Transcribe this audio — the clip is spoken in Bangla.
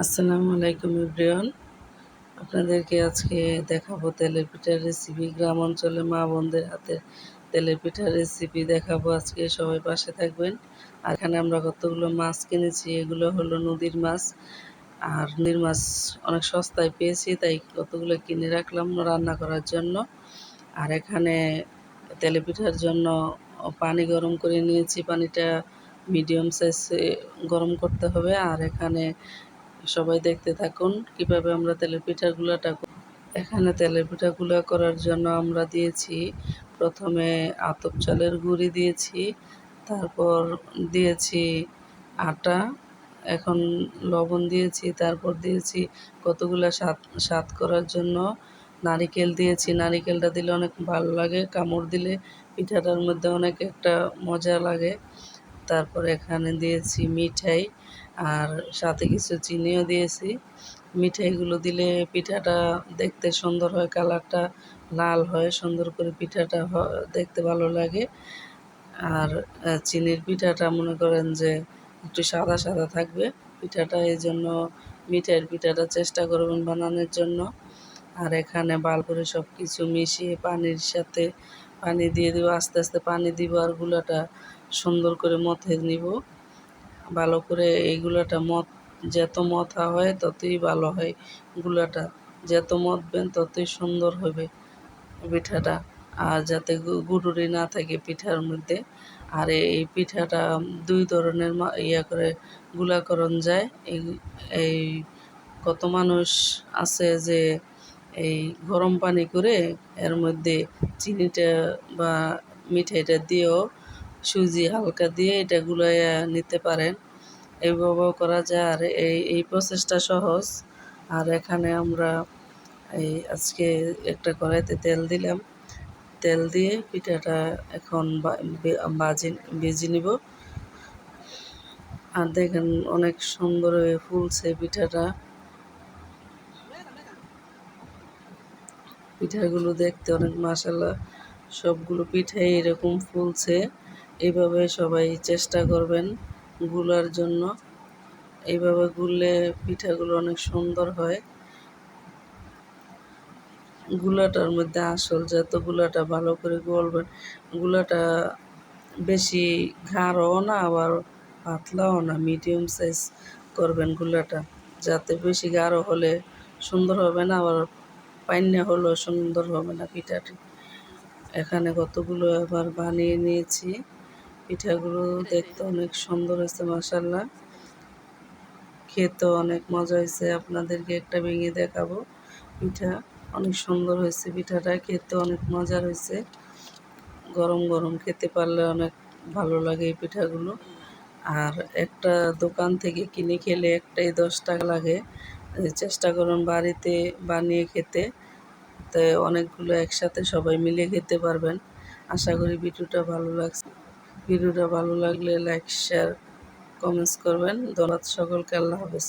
আসসালামু আলাইকুম ইব্রিয়ন আপনাদেরকে আজকে দেখাবো তেলের পিঠার রেসিপি গ্রাম অঞ্চলে মা বোনদের হাতে তেলের পিঠার রেসিপি দেখাবো আজকে। সবাই পাশে থাকবেন। আর এখানে আমরা কতগুলো মাছ কিনেছি, এগুলো হলো নদীর মাছ। আর নদীর মাছ অনেক সস্তায় পেয়েছি, তাই কতগুলো কিনে রাখলাম রান্না করার জন্য। আর এখানে তেলে পিঠার জন্য পানি গরম করে নিয়েছি। পানিটা মিডিয়াম সাইজে গরম করতে হবে। আর এখানে সবাই দেখতে থাকুন, কীভাবে আমরা তেলের পিঠাগুলোটা এখানে তেলের পিঠাগুলো করার জন্য আমরা দিয়েছি, প্রথমে আতপ চালের গুঁড়ি দিয়েছি, তারপর দিয়েছি আটা, এখন লবণ দিয়েছি, তারপর দিয়েছি কতগুলো স্বাদ স্বাদ করার জন্য নারিকেল দিয়েছি। নারিকেলটা দিলে অনেক ভালো লাগে, কামড় দিলে পিঠাটার মধ্যে অনেক একটা মজা লাগে। তারপর এখানে দিয়েছি মিঠাই আর সাথে কিছু চিনিও দিয়েছি। মিঠাইগুলো দিলে পিঠাটা দেখতে সুন্দর হয়, কালারটা লাল হয়, সুন্দর করে পিঠাটা দেখতে ভালো লাগে। আর চিনির পিঠাটা মনে করেন যে একটু সাদা সাদা থাকবে। পিঠাটা এই জন্য মিঠাইয়ের পিঠাটা চেষ্টা করবেন বানানোর জন্য। আর এখানে বাল করে সব কিছু মিশিয়ে পানির সাথে পানি দিয়ে দিব, আস্তে আস্তে পানি দিব আর গুলাটা সুন্দর করে মথে নিব। ভালো করে এই গুলাটা যত মথা হয় ততই ভালো হয় গুলাটা। যত মথবেন ততই সুন্দর হবে পিঠাটা। আর যাতে গুড়ুরি না থাকে পিঠার মধ্যে। আর এই পিঠাটা দুই ধরনের ইয়া করে গুলাকরণ যায়। এই এই কত মানুষ আছে যে এই গরম পানি করে এর মধ্যে চিনিটা বা মিঠাইটা দিয়েও সুজি, হালকা দিয়ে এটা গুলাইয়া নিতে পারেন। এইভাবেও করা যায়। আর এই এই প্রসেসটা সহজ। আর এখানে আমরা এই আজকে একটা কড়াইতে তেল দিলাম। তেল দিয়ে পিঠাটা এখন বাজি ভেজে নিব। আর দেখেন অনেক সুন্দর হয়ে ফুলছে পিঠাটা। পিঠাগুলো দেখতে অনেক মাসাল্লাহ সবগুলো পিঠাই এরকম ফুলছে। এইভাবে সবাই চেষ্টা করবেনগুলার জন্য। এইভাবে গুললে পিঠাগুলো অনেক সুন্দর হয়। গুলাটার মধ্যে আসল যত গুলাটা ভালো করে গলবেন, গুলাটা বেশি ঘাড়ও না, আবার পাতলাও না মিডিয়াম সাইজ করবেন গুলাটা। যাতে বেশি গাঢ় হলে সুন্দর হবে না, আবার পাইন্যা হলেও সুন্দর হবে না পিঠাটি। এখানে কতগুলো আবার বানিয়ে নিয়েছি। পিঠাগুলো দেখতে অনেক সুন্দর হয়েছে মাসাল্লাহ খেতে অনেক মজা হয়েছে, আপনাদেরকে একটা ভেঙে দেখাবো পিঠা। অনেক সুন্দর হয়েছে পিঠাটা, খেতে অনেক মজার হয়েছে। গরম গরম খেতে পারলে অনেক ভালো লাগে এই পিঠাগুলো। আর একটা দোকান থেকে কিনে খেলে একটাই দশ টাকা লাগে। চেষ্টা করুন বাড়িতে বানিয়ে খেতে। তো অনেকগুলো একসাথে সবাই মিলে খেতে পারবেন। আশা করি ভিডিওটা ভালো লাগছে। ভিডিওটা ভালো লাগলে লাইক শেয়ার কমেন্টস করবেন। ধন্যবাদ সকলকে আল্লাহ হাফেজ।